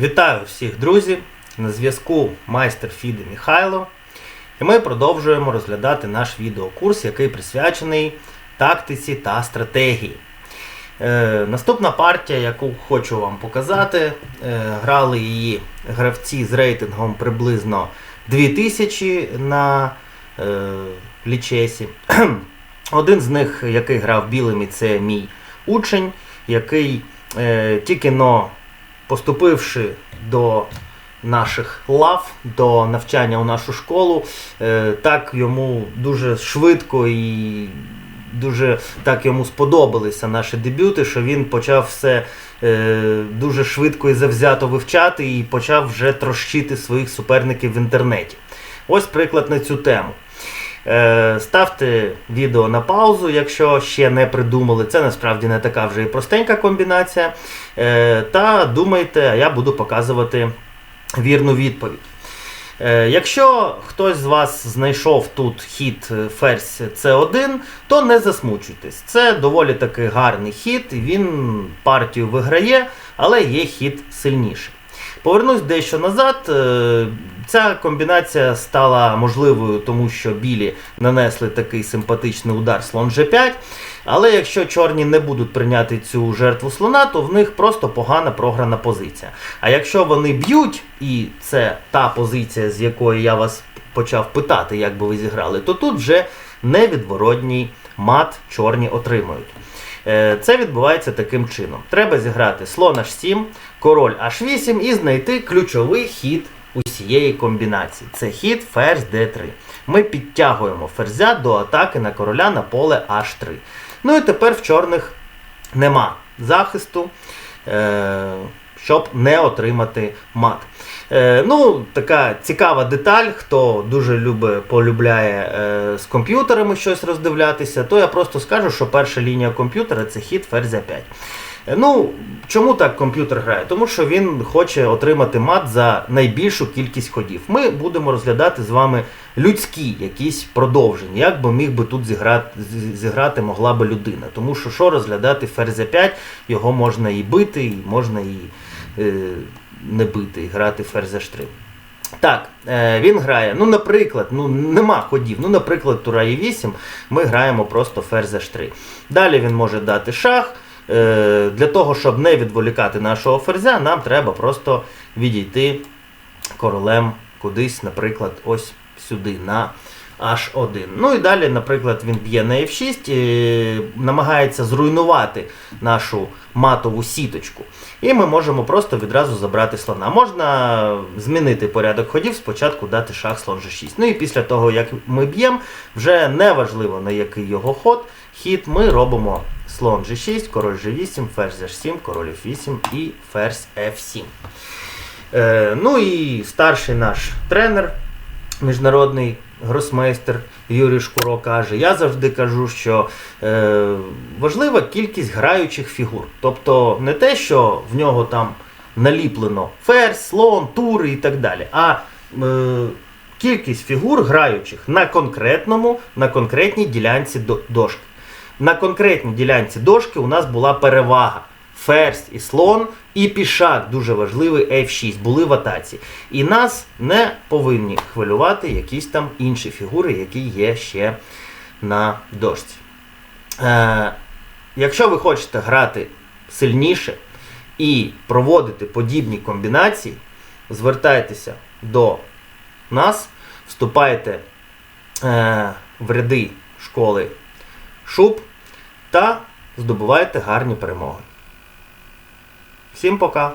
Вітаю всіх друзів! На зв'язку майстер Фіди Михайло. І ми продовжуємо розглядати наш відеокурс, який присвячений тактиці та стратегії. Е, наступна партія, яку хочу вам показати, е, грали її гравці з рейтингом приблизно 2000 на е, лічесі. Один з них, який грав білими, це мій учень, який е, тільки но поступивши до наших лав, до навчання у нашу школу, е, так йому дуже швидко і дуже так йому сподобалися наші дебюти, що він почав все е, дуже швидко і завзято вивчати і почав вже трощити своїх суперників в інтернеті. Ось приклад на цю тему. Е, Ставте відео на паузу, якщо ще не придумали. Це насправді не така вже і простенька комбінація. Е, Та думайте, а я буду показувати вірну відповідь. Е, Якщо хтось з вас знайшов тут хід ферзь С1, то не засмучуйтесь. Це доволі таки гарний хід, він партію виграє, але є хід сильніший. Повернусь дещо назад. Ця комбінація стала можливою, тому що білі нанесли такий симпатичний удар слон G5. Але якщо чорні не будуть прийняти цю жертву слона, то в них просто погана програна позиція. А якщо вони б'ють, і це та позиція, з якої я вас почав питати, як би ви зіграли, то тут вже невідворотній мат чорні отримують. Е, Це відбувається таким чином. Треба зіграти слон H7, король H8 і знайти ключовий хід усієї комбінації. Це хід ферзь D3. Ми підтягуємо ферзя до атаки на короля на поле H3. Ну і тепер в чорних нема захисту, е, щоб не отримати мат. Е, ну, така цікава деталь, хто дуже любить, полюбляє е, з комп'ютерами щось роздивлятися, то я просто скажу, що перша лінія комп'ютера це хід ферзя 5. Е, Ну, чому так комп'ютер грає? Тому що він хоче отримати мат за найбільшу кількість ходів. Ми будемо розглядати з вами людські якісь продовження. Як би міг би тут зіграти, зіграти могла би людина. Тому що що розглядати ферзя 5, його можна і бити, і можна і е, не бити, і грати ферзя штрим. Так, е, він грає, ну, наприклад, ну нема ходів. Ну, наприклад, тура е 8 ми граємо просто ферзь H3. Далі він може дати шах. Е, для того, щоб не відволікати нашого ферзя, нам треба просто відійти королем кудись, наприклад, ось сюди на H1. Ну і далі, наприклад, він б'є на F6, е, намагається зруйнувати нашу матову сіточку. І ми можемо просто відразу забрати слона. Можна змінити порядок ходів, спочатку дати шах слон G6. Ну і після того, як ми б'ємо, вже не важливо на який його ход, хід ми робимо слон G6, король G8, ферзь H7, король F8 і ферзь F7. Е, ну і старший наш тренер, міжнародний гросмейстер Юрій Шкуро каже: я завжди кажу, що е, важлива кількість граючих фігур. Тобто не те, що в нього там наліплено ферзь, слон, тури і так далі. а е, Кількість фігур граючих на конкретному, на конкретній ділянці дошки. На конкретній ділянці дошки у нас була перевага. Ферзь і слон, і пішак, дуже важливий, F6, були в атаці. І нас не повинні хвилювати якісь там інші фігури, які є ще на дошці. Е, якщо ви хочете грати сильніше і проводити подібні комбінації, звертайтеся до нас, вступайте е, в ряди школи шуб та здобувайте гарні перемоги. Всім пока!